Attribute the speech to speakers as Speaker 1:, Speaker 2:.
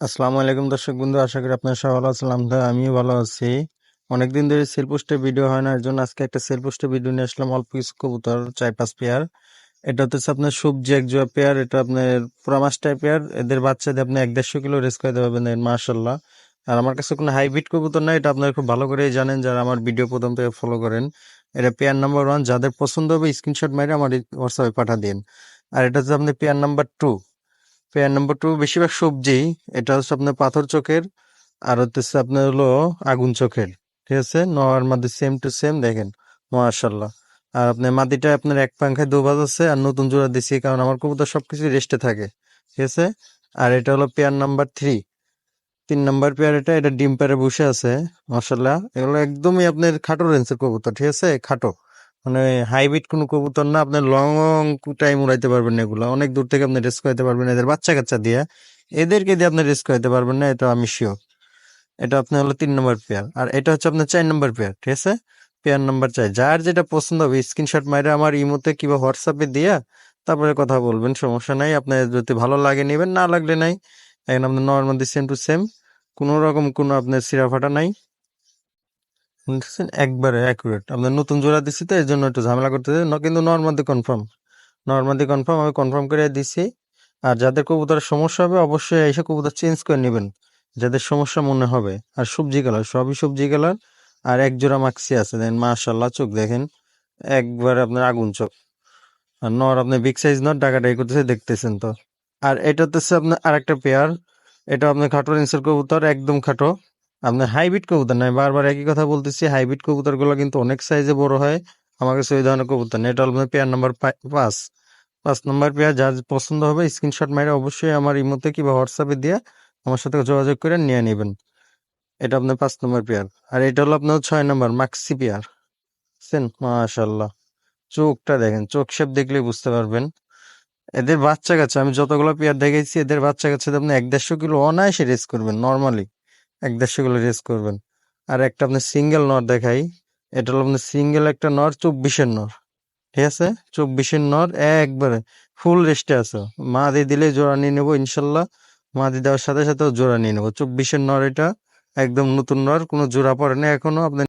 Speaker 1: আসসালামু আলাইকুম দর্শক বন্ধু, আশা করি আপনারা সবাই ভালো আছেন। আমিও ভালো আছি। অনেকদিন ধরে সেল পোস্টে ভিডিও হয় না এর জন্য আজকে একটা সেল পোস্টে ভিডিও নিয়ে আসলাম, অল্প কিছু কবুতর, চার পাঁচ পেয়ার। এটা হচ্ছে আপনার সবজি এক জোড়া পেয়ার, এটা আপনার পুরামাস টাইপের এদের বাচ্চাদের আপনি এক দেড়শো কিলো রেস করে দেবেন মার্শাল্লাহ আর আমার কাছে কোনো হাইব্রিড কবুতর নাই, এটা আপনারা খুব ভালো করেই জানেন, যারা আমার ভিডিও প্রথম থেকে ফলো করেন। এটা পেয়ার নাম্বার ওয়ান যাদের পছন্দ হবে স্ক্রিনশট মেরে আমার হোয়াটসঅ্যাপে পাঠা দিন। আর এটা হচ্ছে আপনার pair number two pair number two বেশিরভাগ সবজি, এটা হচ্ছে আপনার পাথর চোখের, আর হচ্ছে আপনার হলো আগুন চোখের, ঠিক আছে? নর মধ্যে সেম টু সেম দেখেন মাশাল্লাহ আর আপনার মাদিটা আপনার এক পাংখায় দুবাজ আছে, আর নতুন জোড়া দিছি, কারণ আমার কবুতর সবকিছু রেস্টে থাকে, ঠিক আছে? আর এটা হলো পেয়ার নাম্বার থ্রি তিন নাম্বার পেয়ার এটা এটা ডিম পেয়ারে বসে আছে মশাল্লাহ এগুলো একদমই আপনার খাটো রেঞ্জের কবুতর, ঠিক আছে? খাটো। মানে হাইব্রিড কোনো কবুতর না আপনার লং টাইম উড়াইতে পারবেন না এগুলো। অনেক দূর থেকে আপনি রেস্ক করাইতে পারবেন এদের বাচ্চা কাচ্চা দিয়ে, এদেরকে দিয়ে আপনি রেস্ক করাইতে পারবেন না, এটা আমি শিওর এটা আপনার হলো তিন নম্বর পেয়ার আর এটা হচ্ছে আপনার চার নম্বর পেয়ার ঠিক আছে? পেয়ার নাম্বার চাই যার যেটা পছন্দ হবে স্ক্রিনশট মাইরে আমার ইমোতে কিংবা হোয়াটসঅ্যাপে দিয়া তারপরে কথা বলবেন, সমস্যা নাই। আপনার যদি ভালো লাগে নেবেন, না লাগলে নাই, এখন আপনার নর্মাল সেম টু সেম কোনো রকম কোনো আপনার সিরা ফাটা নাই। বুঝছেন? একবারে অ্যাকুরেট আপনার নতুন জোড়া দিচ্ছি তো এর জন্য একটু ঝামেলা করতেছে কিন্তু নর্মাদি কনফার্ম নর্মাদি কনফার্ম আমি কনফার্ম করে দিছি। আর যাদের কবুতরের সমস্যা হবে, অবশ্যই এসে কবুতর চেঞ্জ করে নেবেন। যাদের সমস্যা মনে হবে। আর সবজি কালার, সবই সবজি কালার। আর এক জোড়া মাক্সি আছে, দেখেন মাশাল্লাহ চোখ দেখেন। একবার আপনার আগুন চোখ। আর নর আপনার বিগ সাইজ নর, ডাকাডাকি করতেছে, দেখতেছেন তো। আর এটা হচ্ছে আপনার আরেকটা পেয়ার এটা আপনার খাটো রেঞ্জের কবুতর, একদম খাটো। আপনার হাইব্রিড কবুতর নয় বারবার একই কথা বলতেছি, হাইব্রিড কবুতরগুলো কিন্তু অনেক সাইজে বড় হয়। আমার কাছে ওই ধরনের কবুতর নেই, এটা আপনার পেয়ার নাম্বার পাঁচ পাঁচ। নাম্বার পেয়ার যার পছন্দ হবে স্ক্রিনশট মাইরে অবশ্যই আমার ইমোতে কিংবা হোয়াটসঅ্যাপে দিয়ে আমার সাথে যোগাযোগ করে নিয়ে নেবেন। এটা আপনার পাঁচ নম্বর পেয়ার আর এটা হলো আপনার ছয় নম্বর মাক্সি পেয়ার বুঝছেন? মাশাল্লাহ চোখটা দেখেন, চোখ শেপ দেখলেই বুঝতে পারবেন। এদের বাচ্চা কাচ্চা আমি যতগুলো পেয়ার দেখেছি এদের বাচ্চা কাচ্চা আপনি এক দেড়শো কিলো অনায়াসে রেস করবেন নর্মালি এক দেড়শো কিলো রেস করবেন। আর একটা আপনি সিঙ্গেল নর দেখাই, এটা হলো আপনার সিঙ্গেল একটা নর, চব্বিশের নর। ঠিক আছে? চব্বিশের নর একবারে ফুল রেস্টে আছে। মা দিয়ে দিলে জোড়া নিয়ে নেব, ইনশাল্লাহ। মা দিয়ে দেওয়ার সাথে সাথে জোড়া নিয়ে নেব। চব্বিশের নর এটা, একদম নতুন নর, কোনো জোড়া পড়ে না এখনও। আপনি